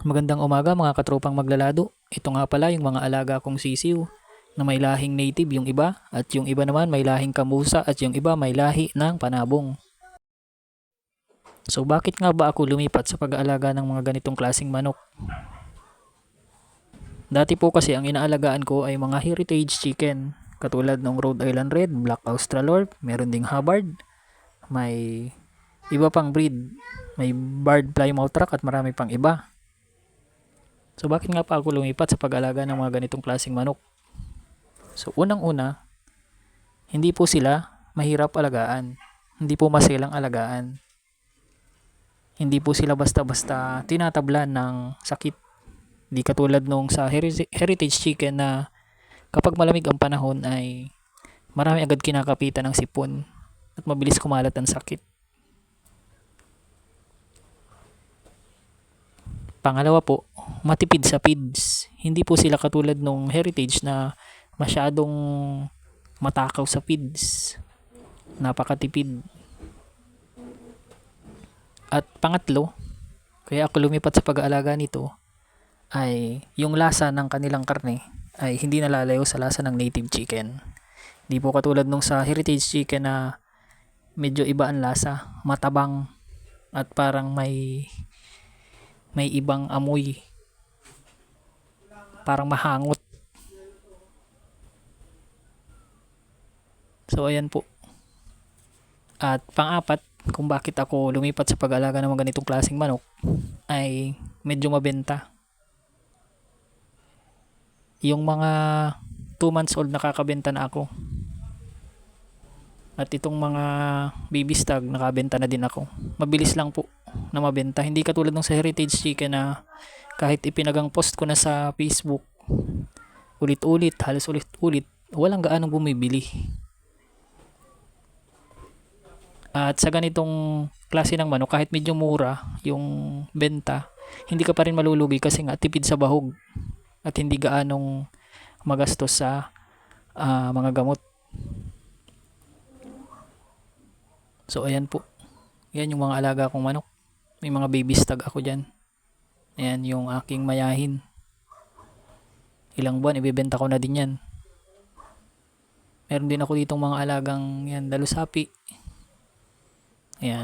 Magandang umaga mga katropang maglalado. Ito nga pala yung mga alaga kong sisiw na may lahing native yung iba at yung iba naman may lahing kamusa at yung iba may lahi ng panabong. So bakit nga ba ako lumipat sa pag-aalaga ng mga ganitong klasing manok? Dati po kasi ang inaalagaan ko ay mga heritage chicken katulad ng Rhode Island Red, Black Australorp, meron ding Hubbard, may iba pang breed, may Barred Plymouth Rock at marami pang iba. So bakit nga pa ako lumipat sa pag-alaga ng mga ganitong klaseng manok? So unang-una, hindi po sila mahirap alagaan. Hindi po maselang alagaan. Hindi po sila basta-basta tinatablan ng sakit. Di katulad nung sa heri- heritage chicken na kapag malamig ang panahon ay marami agad kinakapitan ng sipon at mabilis kumalat ang sakit. Pangalawa po, matipid sa feeds. Hindi po sila katulad nung heritage na masyadong matakaw sa feeds. Napakatipid. At pangatlo, kaya ako lumipat sa pag-aalaga nito ay yung lasa ng kanilang karne ay hindi nalalayo sa lasa ng native chicken. Di po katulad nung sa heritage chicken na medyo iba ang lasa, matabang at parang may may ibang amoy. Parang mahangot. So ayan po. At pang-apat, kung bakit ako lumipat sa pag-alaga ng mga ganitong klaseng manok ay medyo mabenta. Yung mga 2 months old nakakabenta na ako. At itong mga baby stag nakabenta na din ako. Mabilis lang po na mabenta. Hindi katulad ng sa heritage chicken na kahit ipinagang post ko na sa Facebook ulit-ulit, halos ulit-ulit, walang gaanong bumibili. At sa ganitong klase ng manok, kahit medyo mura yung benta, hindi ka pa rin malulugi kasi nga tipid sa bahog at hindi gaanong magastos sa ah, mga gamot. So ayan po. Yan yung mga alaga kong manok. May mga baby stag ako dyan. Ayan yung aking mayahin. Ilang buwan, ibebenta ko na din yan. Meron din ako ditong mga alagang yan, dalusapi. Ayan.